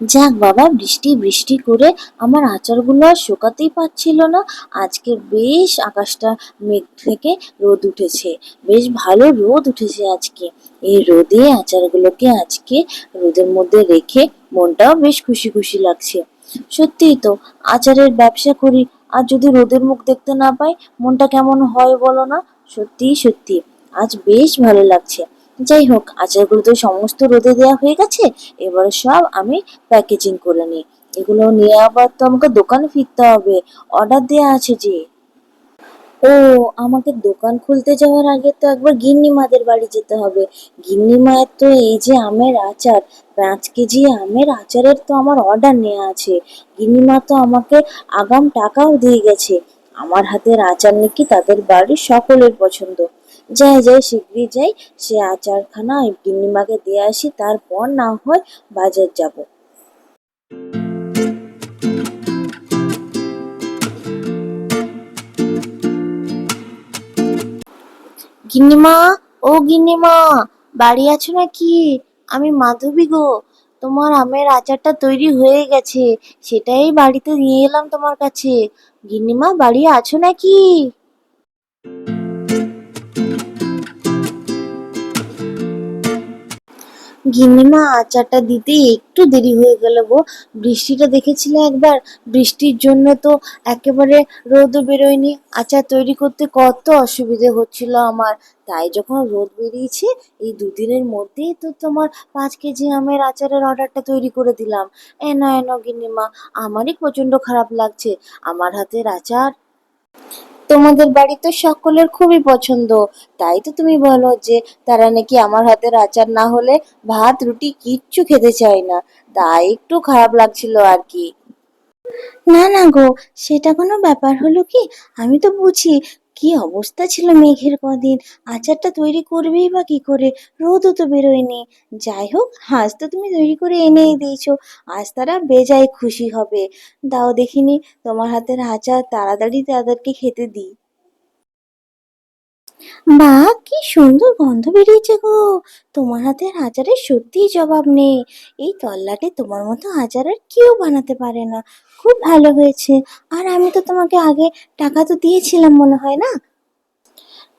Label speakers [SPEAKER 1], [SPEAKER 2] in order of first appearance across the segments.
[SPEAKER 1] যাক বাবা, বৃষ্টি বৃষ্টি করে আমার আচারগুলো আর শোকাতেই পারছিল না। আজকে বেশ আকাশটা মেঘ থেকে রোদ উঠেছে, বেশ ভালো রোদ উঠেছে আজকে। এই রোদে আচারগুলোকে আজকে রোদের মধ্যে রেখে মনটাও বেশ খুশি খুশি লাগছে। সত্যিই তো, আচারের ব্যবসা করি, আর যদি রোদের মুখ দেখতে না পাই, মনটা কেমন হয় বলো না? সত্যিই সত্যি আজ বেশ ভালো লাগছে। যাই হোক আচারগুলো তো সমস্ত রোদে দেওয়া হয়ে গেছে, এবার সব আমি প্যাকেজিং করে নিই। এগুলো নিয়ে আবার তো আমাকে দোকানে ফিরতে হবে। অর্ডার দেওয়া আছে যে। ও, আমাকে দোকান খুলতে যাওয়ার আগে তো একবার গিন্নি মাদের বাড়ি যেতে হবে। গিন্নি মায়ের তো এই যে আমের আচার, পাঁচ কেজি আমের আচারের তো আমার অর্ডার নেওয়া আছে। গিন্নি মা তো আমাকে আগাম টাকাও দিয়ে গেছে। আমার হাতের আচার নাকি তাদের বাড়ির সকলের পছন্দ। যাই যাই, শীঘ্রই যাই, সে আচারখানা গিন্নিমাকে দিয়ে আসি, তারপর না হয় বাজার যাব। গিন্নিমা, ও গিন্নিমা, বাড়ি আছো নাকি? আমি মাধবী গো, তোমার আমের আচারটা তৈরি হয়ে গেছে, সেটাই বাড়িতে নিয়ে এলাম তোমার কাছে। গিন্নিমা বাড়ি আছো নাকি? গিন্নিমা, আচারটা দিতে একটু দেরি হয়ে গেল গো। বৃষ্টিটা দেখেছিলে একবার? বৃষ্টির জন্য তো একেবারে রোদও বেরোয়নি। আচার তৈরি করতে কত অসুবিধে হচ্ছিল আমার। তাই যখন রোদ বেরিয়েছে, এই দুদিনের মধ্যেই তো তোমার পাঁচ কেজি আমের আচারের অর্ডারটা তৈরি করে দিলাম। এন এন, গিন্নিমা, আমারই প্রচণ্ড খারাপ লাগছে। আমার হাতের আচার তোমাদের বাড়িতে সকলের খুবই পছন্দ। তাই তো তুমি বলো যে, তারা নাকি আমার হাতের আচার না হলে ভাত, রুটি কিচ্ছু খেতে চায় না। তাই একটু খারাপ লাগছিল আর কি। না না গো, সেটা কোনো ব্যাপার হলো কি? আমি তো বুঝি কি অবস্থা ছিল মেঘের কদিন? আচারটা তৈরি করবেই বা কি করে? রোদও তো বেরোয়নি। যাই হোক হাঁস তো তুমি তৈরি করে এনেই দিয়েছ। আজ তারা বেজায় খুশি হবে। দাও দেখিনি, তোমার হাতের আচার, তাড়াতাড়ি তাদেরকে খেতে দিই। বা কি সুন্দর গন্ধ বেরিয়েছে গো। তোমার হাতের আচারের সত্যিই জবাব নেই। এই তল্লাটে তোমার মতো আচার আর কেউ বানাতে পারে না। খুব ভালো হয়েছে। আর আমি তো তোমাকে আগে টাকা তো দিয়েছিলাম, মনে হয় না?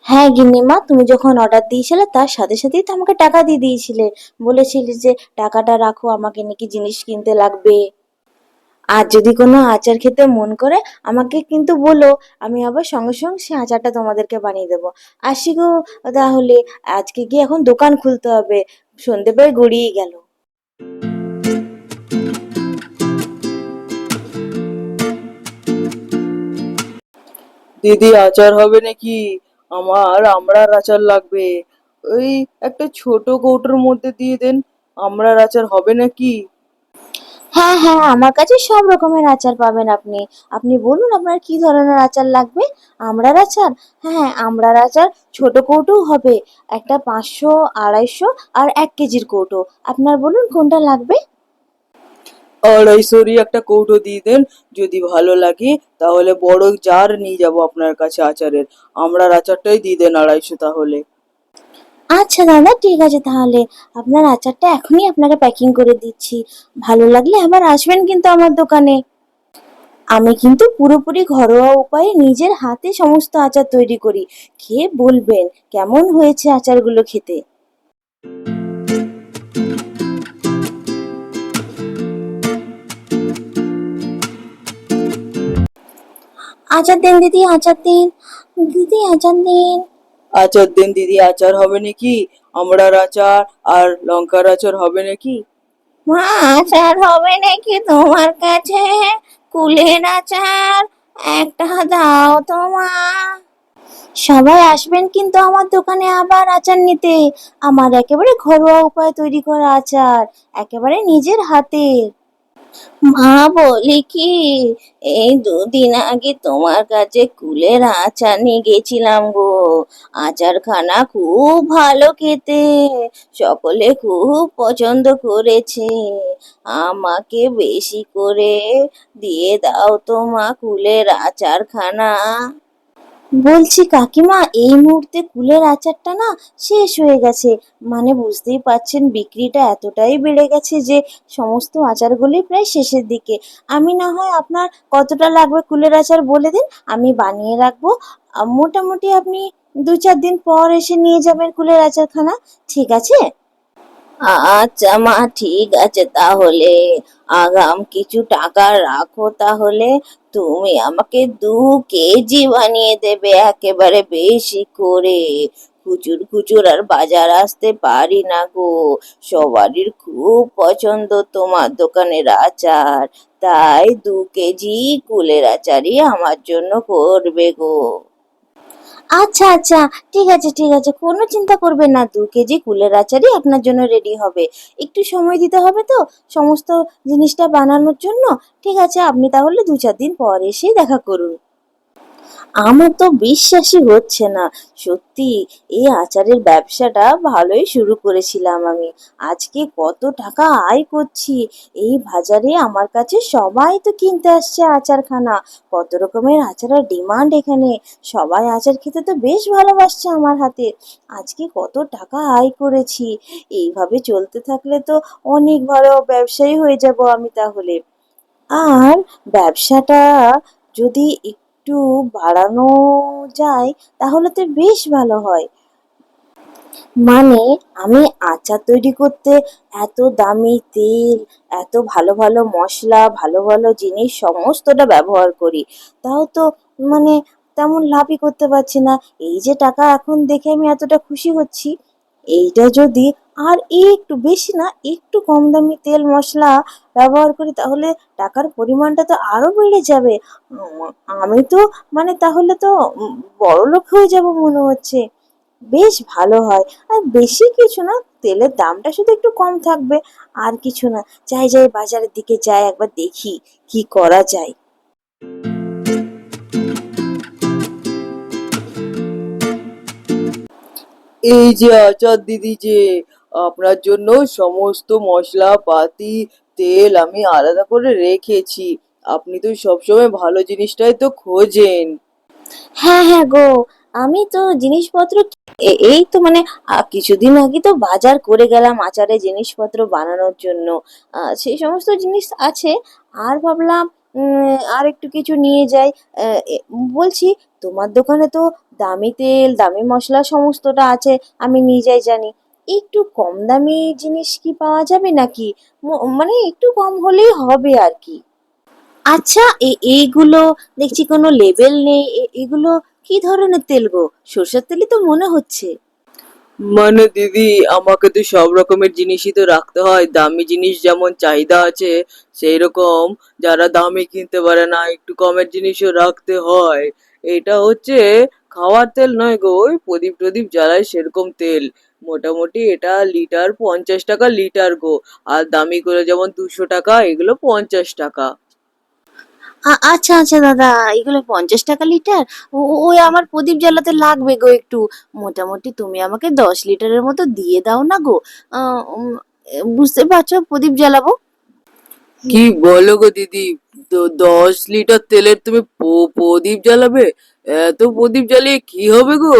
[SPEAKER 1] হ্যাঁ গিন্নিমা, তুমি যখন অর্ডার দিয়েছিলে, তার সাথে সাথেই তো আমাকে টাকা দিয়ে দিয়েছিলে। বলেছিলে যে, টাকাটা রাখো, আমাকে নাকি জিনিস কিনতে লাগবে। আর যদি কোনো আচার খেতে মন করে, আমাকে কিন্তু বলো, আমি আবার সঙ্গে সঙ্গে সে আচারটা তোমাদেরকে বানিয়ে দেবো। আসি গো, তাহলে আজকে গিয়ে এখন দোকান খুলতে হবে। সন্ধে প্রায় গড়িয়ে গেল।
[SPEAKER 2] দিদি, আচার হবে নাকি? আমার আমড়ার আচার লাগবে। ওই একটা ছোট কৌটোর মধ্যে দিয়ে দেন, আমড়ার আচার হবে নাকি?
[SPEAKER 1] হ্যাঁ হ্যাঁ আমার কাছে সব রকমের আচার পাবেন আপনি। আপনি বলুন আপনার কি ধরনের আচার লাগবে? আমড়ার আচার? হ্যাঁ আমড়ার আচার ছোট কৌটো হবে, একটা পাঁচশো, আড়াইশো আর এক কেজির কৌটো। আপনার বলুন কোনটা লাগবে?
[SPEAKER 2] আড়াইশোরই একটা কৌটো দিয়ে দেন, যদি ভালো লাগে তাহলে বড় জার নিয়ে যাব আপনার কাছে আচারের। আমড়ার আচারটাই দিয়ে দেন আড়াইশো তাহলে।
[SPEAKER 1] আচ্ছা দাদা, ঠিক আছে তাহলে। আপনার আচারটা এখনই আপনাকে প্যাকিং করে দিচ্ছি। ভালো লাগলে আবার আসবেন কিন্তু আমার দোকানে। আমি কিন্তু পুরোপুরি ঘরোয়া উপায়ে নিজের হাতে সমস্ত আচার তৈরি করি। খেয়ে বলবেন? কেমন হয়েছে আচারগুলো খেতে? আচার দিন দিদি, আচার দিন। দিদি, আচার দিন।
[SPEAKER 2] আচার দেন দিদি, আচার হবে নাকি? আমড়ার আচার আর লঙ্কার আচার হবে নাকি?
[SPEAKER 1] মা, আচার হবে নাকি তোমার কাছে? কুলের আচার, একটা দাও তো মা। সবাই আসবেন কিন্তু আমার দোকানে আবার আচার নিতে। আমার একেবারে ঘরোয়া উপায়ে তৈরি করা আচার, একেবারে নিজের হাতের। মা বলি কি, এই দুদিন আগে তোমার কাছে কুলের আচার নিয়ে গেছিলাম গো। আচারখানা খুব ভালো খেতে, সকলে খুব পছন্দ করেছে। আমাকে বেশি করে দিয়ে দাও তোমা কুলের আচারখানা। বলছি কাকিমা, এই মুহূর্তে কুলের আচারটা না শেষ হয়ে গেছে। মানে বুঝতেই পারছেন, বিক্রিটা এতটাই বেড়ে গেছে যে সমস্ত আচারগুলি প্রায় শেষের দিকে। আমি না হয় আপনার কতটা লাগবে কুলের আচার বলে দিন? আমি বানিয়ে রাখব। মোটামুটি আপনি দু চার দিন পর এসে নিয়ে যাবেন কুলের আচারখানা। ঠিক আছে? আচ্ছা মা, ঠিক আছে তাহলে। আগাম কিছু টাকা রাখো তাহলে। তুমি আমাকে দু কেজি বানিয়ে দেবে একেবারে বেশি করে। খুচুর খুচুর আর বাজার আসতে পারি না গো। সবারই খুব পছন্দ তোমার দোকানের আচার। তাই দু কেজি কুলের আচারই আমার জন্য করবে গো। আচ্ছা আচ্ছা ঠিক আছে ঠিক আছে, কোনো চিন্তা করবেন না, দু কেজি কুলের আচারই আপনার জন্য রেডি হবে। একটু সময় দিতে হবে তো, সমস্ত জিনিসটা বানানোর জন্য। ঠিক আছে, আপনি তাহলে দু চার দিন পর এসেই দেখা করুন। আমার তো বিশ্বাসই হচ্ছে না। সত্যি এই আচারের ব্যবসাটা ভালোই শুরু করেছিলাম আমি। আজকে কত টাকা আয় করছি। এই বাজারে আমার কাছে সবাই তো কিনতে আসছে আচারখানা। কত রকমের আচারের ডিমান্ড এখানে। সবাই আচার খেতে তো বেশ ভালোবাসছে আমার হাতে। আজকে কত টাকা আয় করেছি। এইভাবে চলতে থাকলে তো অনেক ভালো ব্যবসায়ী হয়ে যাব আমি তাহলে। আর ব্যবসাটা যদি একটু বাড়ানো যায়, তাহলে তো বেশ ভালো হয়। মানে আমি আচার তৈরি করতে এত দামি তেল, এত ভালো ভালো মশলা, ভালো ভালো জিনিস সমস্তটা ব্যবহার করি। তাও তো মানে তেমন লাভই করতে পারছি না। এই যে টাকা এখন দেখে আমি এতটা খুশি হচ্ছি। এইটা যদি আর একটু বেশি না একটু কম দামি তেল মশলা ব্যবহার করি তাহলে টাকার পরিমাণটা তো আরও বেড়ে যাবে। আমি তো মানে তাহলে তো উম, বড়লোক হয়ে যাব মনে হচ্ছে। বেশ ভালো হয়। আর বেশি কিছু না তেলের দামটা শুধু একটু কম থাকবে আর কিছু না। যাই যাই বাজারের দিকে যাই একবার দেখি কি করা যায়।
[SPEAKER 2] এই যে আচার দিদি যে আপনার জন্য সমস্ত মশলা পাতি তেল আমি আলাদা করে রেখেছি। আপনি তো সবসময় ভালো জিনিসটাই তো খোঁজেন।
[SPEAKER 1] হ্যাঁ হ্যাঁ গো, আমি তো জিনিসপত্র এই তো মানে কিছুদিন আগে তো বাজার করে গেলাম আচারে জিনিসপত্র বানানোর জন্য। সেই সমস্ত জিনিস আছে, আর ভাবলাম আর একটু কিছু নিয়ে যাই। বলছি, তোমার দোকানে তো দামি তেল, দামি মশলা সমস্তটা আছে, আমি নিজেই জানি। একটু কম দামি জিনিস কি পাওয়া যাবে নাকি? মানে একটু কম হলেই হবে আর কি। আচ্ছা এইগুলো দেখছি কোনো লেবেল নেই। এগুলো কি ধরনের তেল গো? সর্ষের তেলই তো মনে হচ্ছে।
[SPEAKER 2] মানে দিদি, আমাকে তো সব রকমের জিনিসই তো রাখতে হয়। দামি জিনিস যেমন চাহিদা আছে সেই রকম যারা দামি কিনতে পারে না, একটু কমের জিনিসও রাখতে হয়। এটা হচ্ছে খাওয়ার তেল নয় গো, ওই প্রদীপ টদীপ জ্বালায় সেরকম তেল। মোটামুটি এটা লিটার পঞ্চাশ টাকা লিটার গো। আর দামি করে যেমন দুশো টাকা এগুলো পঞ্চাশ টাকা।
[SPEAKER 1] আচ্ছা আচ্ছা দাদা এগুলো পঞ্চাশ টাকা লিটার? ওই আমার প্রদীপ জ্বালাতে লাগবে গো একটু। মোটামুটি তুমি আমাকে দশ লিটারের মতো দিয়ে দাও না গো। বুঝতে পারছ প্রদীপ জ্বালাবো?
[SPEAKER 2] কি বলো গো দিদি তো দশ লিটার তেলের তুমি প্রদীপ জ্বালাবে? এত প্রদীপ জ্বালিয়ে কি হবে গো?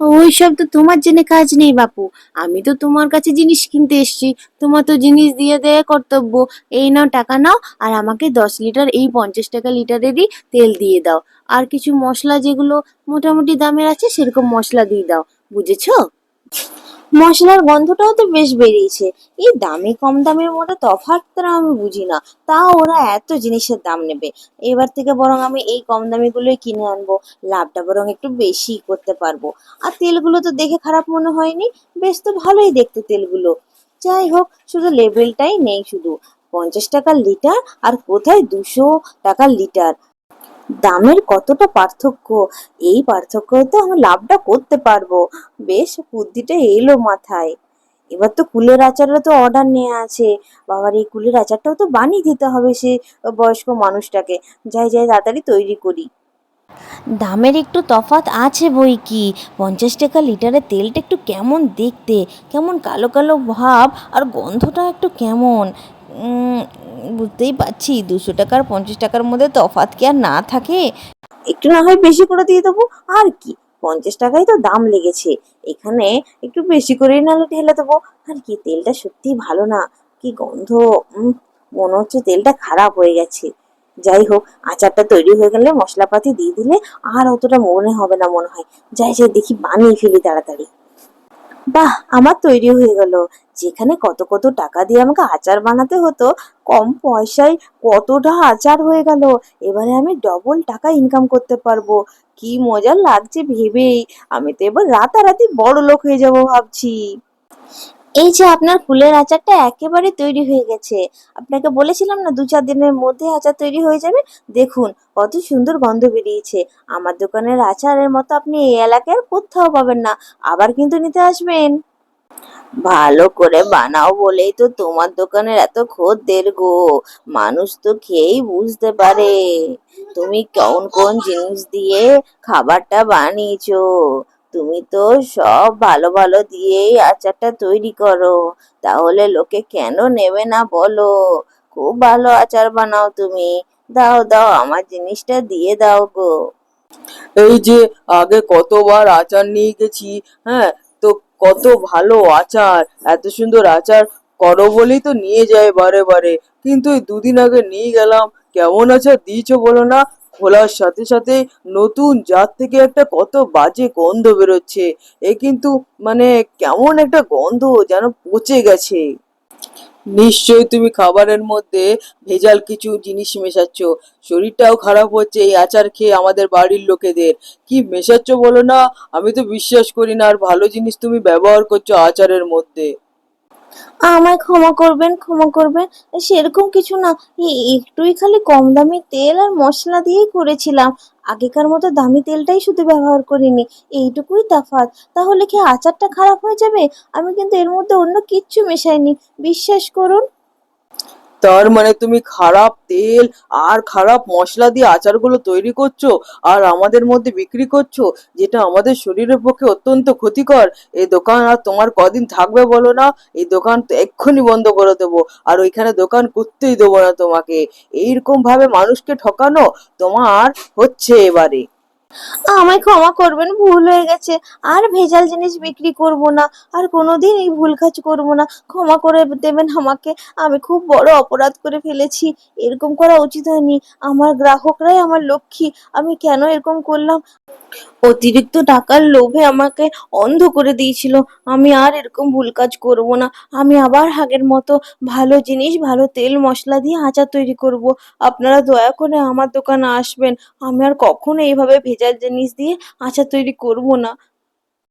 [SPEAKER 1] ওইসব তো তোমার জেনে কাজ নেই বাপু। আমি তো তোমার কাছে জিনিস কিনতে এসছি। তোমার তো জিনিস দিয়ে দেয়া কর্তব্য। এই নাও, টাকা নাও, আর আমাকে দশ লিটার, এই পঞ্চাশ টাকা লিটারেরই তেল দিয়ে দাও। আর কিছু মশলা যেগুলো মোটামুটি দামের আছে, সেরকম মশলা দিয়ে দাও। বুঝেছ? মশলার গন্ধটাও তো বেশ বেরিয়েছে। এই দামি, কম দামের মধ্যে তফাৎটা আমি বুঝি না। তাও ওরা এত জিনিসের দাম নেবে। এবার থেকে বরং আমি এই কম দামি গুলোই কিনে আনব। লাভটা বরং একটু বেশি করতে পারব। আর তেলগুলো তো দেখে খারাপ মনে হয়নি। বেশ তো ভালোই দেখতে তেলগুলো। যাই হোক, শুধু লেবেলটাই নেই শুধু। পঞ্চাশ টাকা লিটার আর কোথায় দুশো টাকা লিটার? দামের কতটা পার্থক্য? এই পার্থক্যতে আমার লাভটা করতে পারব। বেশ, বুদ্ধিটা এলো মাথায়। এবার তো কুলের আচারও তো অর্ডার নেওয়া আছে। বাবার এই কুলের আচারটাও তো বানিয়ে দিতে হবে সে বয়স্ক মানুষটাকে। যাই যাই, তাড়াতাড়ি তৈরি করি। দামের একটু তফাৎ আছে বই কি? পঞ্চাশ টাকা লিটারের তেলটা একটু কেমন দেখতে? কেমন কালো কালো ভাব? আর গন্ধটা একটু কেমন?
[SPEAKER 3] বুঝতেই পারছি। দুশো টাকার, পঞ্চাশ টাকার মধ্যে তফাৎ কি আর না থাকে?
[SPEAKER 1] একটু না হয় বেশি করে দিয়ে দেবো। আর কি? পঞ্চাশ টাকাই তো দাম লেগেছে। এখানে একটু বেশি করেই নাহলে ঢেলে দেবো। আর কি? তেলটা সত্যিই ভালো না। কি গন্ধ? মনে হচ্ছে তেলটা খারাপ হয়ে গেছে। যাই হোক, আচারটা তৈরি হয়ে গেলে মশলাপাতি দিয়ে দিলে আর অতটা মনে হবে না মনে হয়। যাই যাই, দেখি বানিয়ে ফেলি তাড়াতাড়ি। বাহ, আমার তৈরি হয়ে গেল। যেখানে কত কত টাকা দিয়ে আমাকে আচার বানাতে হতো, কম পয়সায় কতটা আচার হয়ে গেল। এবারে আমি ডবল টাকা ইনকাম করতে পারব। কি মজা লাগছে ভেবেই। আমি তো এবার রাতারাতি বড় লোক হয়ে যাব ভাবছি। এই যে আপনার ফুলের আচারটা একেবারে তৈরি হয়ে গেছে। আপনাকে বলেছিলাম না দু চার দিনের মধ্যে আচার তৈরি হয়ে যাবে? দেখুন, কত সুন্দর গন্ধ বেরিয়েছে। আমার দোকানের আচারের মতো আপনি এই এলাকায় আর কোথাও পাবেন না, আবার কিন্তু নিতে আসবেন। ভালো করে বানাও বলেই তো তোমার দোকানের এত খদ্দের গো। মানুষ তো খেয়েই বুঝতে পারে। তুমি কোন কোন জিনিস দিয়ে খাবারটা বানিয়েছো? তুমি তো সব ভালো ভালো দিয়েই আচারটা তৈরি করো। তাহলে লোকে কেন নেবে না বলো? খুব ভালো আচার বানাও তুমি। দাও দাও, আমার জিনিসটা দিয়ে দাও গো।
[SPEAKER 2] এই যে, আগে কতবার আচার নিয়ে গেছি হ্যাঁ? তো কত ভালো আচার, এত সুন্দর আচার করো বলেই তো নিয়ে যায় বারে বারে। কিন্তু দুদিন আগে নিয়ে গেলাম। কেমন আচার দিয়েছ বলো না? খোলার সাথে সাথে নতুন জাত থেকে একটা কত বাজে গন্ধ বেরোচ্ছে। এ কিন্তু মানে কেমন একটা গন্ধ যেন পচে গেছে। নিশ্চয়ই তুমি খাবারের মধ্যে ভেজাল কিছু জিনিস মেশাচ্ছ। শরীরটাও খারাপ হচ্ছে এই আচার খেয়ে আমাদের বাড়ির লোকেদের। কি মেশাচ্ছ বলো না? আমি তো বিশ্বাস করি না আর ভালো জিনিস তুমি ব্যবহার করছ আচারের মধ্যে।
[SPEAKER 1] আমায় ক্ষমা করবেন ক্ষমা করবেন। সেরকম কিছু না। একটুই খালি কম দামি তেল আর মশলা দিয়েই করেছিলাম। আগেকার মতো দামি তেলটাই শুধু ব্যবহার করিনি। এইটুকুই তাফাত তাহলে কি আচারটা খারাপ হয়ে যাবে? আমি কিন্তু এর মধ্যে অন্য কিচ্ছু মেশাইনি। বিশ্বাস করুন
[SPEAKER 2] তার মানে তুমি খারাপ তেল আর খারাপ মশলা দিয়ে আচারগুলো তৈরি করছ আর আমাদের মধ্যে বিক্রি করছ, যেটা আমাদের শরীরের পক্ষে অত্যন্ত ক্ষতিকর। এই দোকান আর তোমার কদিন থাকবে বলো না? এই দোকান তো এক্ষুনি বন্ধ করে দেবো আর ওইখানে দোকান করতেই দেবো না তোমাকে। এইরকম ভাবে মানুষকে ঠকানো তোমার হচ্ছে এবারে।
[SPEAKER 1] আমায় ক্ষমা করবেন, ভুল হয়ে গেছে। আর ভেজাল জিনিস বিক্রি করব না, আর কোনোদিন এই ভুল কাজ করব না। ক্ষমা করে দেবেন আমাকে, আমি খুব বড় অপরাধ করে ফেলেছি, এরকম করা উচিত হয়নি। আমার গ্রাহকরাই আমার লক্ষ্মী, আমি কেন এরকম করলাম? অতিরিক্ত টাকার লোভে আমাকে অন্ধ করে দিয়েছিল। আমি আর এরকম ভুল কাজ করব না। আমি আবার আগের মতো ভালো জিনিস, ভালো তেল, মশলা দিয়ে আচার তৈরি করব। আপনারা দয়া করে আমার দোকানে আসবেন। আমি আর কখনো এইভাবে ভেজাল জিনিস দিয়ে আচার তৈরি করব না।